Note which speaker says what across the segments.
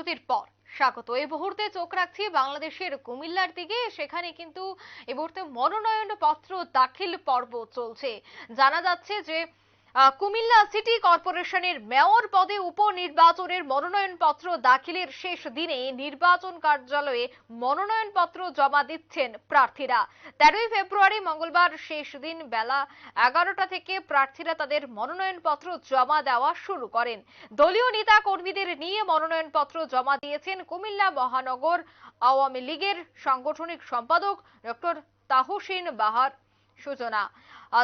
Speaker 1: বিরতির পর। স্বাগত। এই মুহূর্তে চোখ রাখছি বাংলাদেশের কুমিল্লার দিকে। সেখানে কিন্তু এই মুহূর্তে মনোনয়ন পত্র দাখিল পর্ব চলছে। জানা যাচ্ছে যে কুমিল্লা সিটি কর্পোরেশনের মেয়র পদে উপনির্বাচনের মনোনয়ন পত্র দাখিলের শেষ দিনে নির্বাচন কার্যালয়ে মনোনয়ন পত্র জমা দিচ্ছেন প্রার্থীরা। তেরোই ফেব্রুয়ারি মঙ্গলবার শেষ দিন বেলা এগারোটা থেকে প্রার্থীরা তাদের মনোনয়ন পত্র জমা দেওয়া শুরু করেন। দলীয় নেতা কর্মীদের নিয়ে মনোনয়ন পত্র জমা দিয়েছেন কুমিল্লা মহানগর আওয়ামী লীগের সাংগঠনিক সম্পাদক ডক্টর তাহসিন বাহার। সূচনা।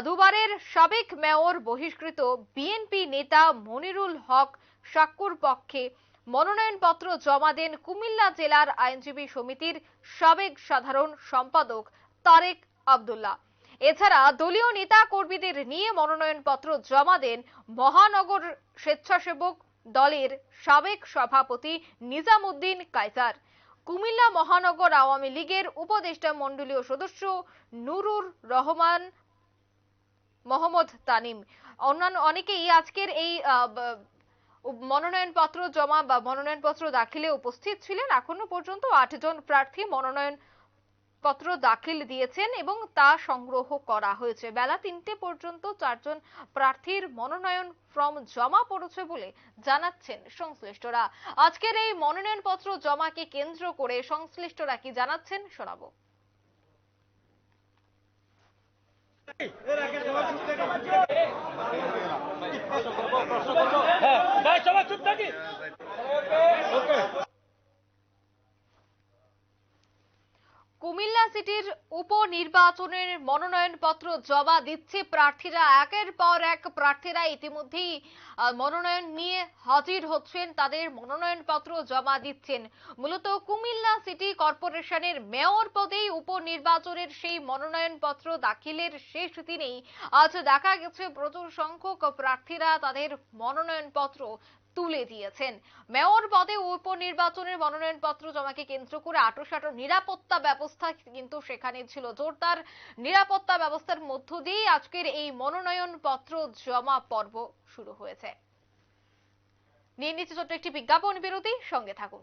Speaker 1: দুবারের সাবেক মেয়র বহিষ্কৃত বিএনপি নেতা মনিরুল হক সাক্কুর পক্ষে মনোনয়নপত্র জমা দেন কুমিল্লা জেলার আইনজীবী সমিতির সাবেক সাধারণ সম্পাদক তারেক আব্দুল্লাহ। এছাড়া দলীয় নেতা কর্মীদের নিয়ে মনোনয়নপত্র জমা দেন মহানগর স্বেচ্ছাসেবক দলের সাবেক সভাপতি নিজামুদ্দিন কাইসার কুমিল্লা মহানগর আওয়ামী লীগের উপদেষ্টা মণ্ডলীয় সদস্য নুরুর রহমান, মোহাম্মদ তানিম। অন্যান্য অনেকেই আজকের এই মনোনয়নপত্র জমা বা মনোনয়নপত্র দাখিলে উপস্থিত ছিলেন। এখনও পর্যন্ত আটজন প্রার্থী মনোনয়ন পত্র দাখিল দিয়েছেন এবং তা সংগ্রহ করা হয়েছে। বেলা তিনটে পর্যন্ত চারজন প্রার্থীর মনোনয়ন ফর্ম জমা পড়েছে বলে জানাচ্ছেন সংশ্লিষ্টরা। আজকের এই মনোনয়নপত্র জমাকে কেন্দ্র করে সংশ্লিষ্টরা কি জানাচ্ছেন শোনাবো।
Speaker 2: হ্যাঁ সবাই চুপ থাকি।
Speaker 1: কুমিল্লা সিটির উপনির্বাচনের মনোনয়নপত্র জমা দিচ্ছে প্রার্থীরা। একের পর এক প্রার্থীরা ইতিমধ্যেই মনোনয়ন নিয়ে হাজির হচ্ছেন। তাদের মনোনয়নপত্র জমা দিচ্ছেন। মূলত কুমিল্লা সিটি কর্পোরেশনের মেয়র পদেই উপনির্বাচনের সেই মনোনয়নপত্র দাখিলের শেষ দিনেই আজ দেখা গেছে প্রচুর সংখ্যক প্রার্থীরা তাদের মনোনয়নপত্র তুলে দিয়েছেন। মেয়র পদে উপনির্বাচনের মনোনয়নপত্র জমাকে কেন্দ্র করে আটোসাটো নিরাপত্তা ব্যবস্থা কিন্তু সেখানে ছিল জোরদার। নিরাপত্তা ব্যবস্থার মধ্য দিয়ে আজকের এই মনোনয়নপত্র জমা পর্ব শুরু হয়েছে। নিয়ে নিচ্ছে ছোট্ট একটি বিজ্ঞাপন বিরতি, সঙ্গে থাকুন।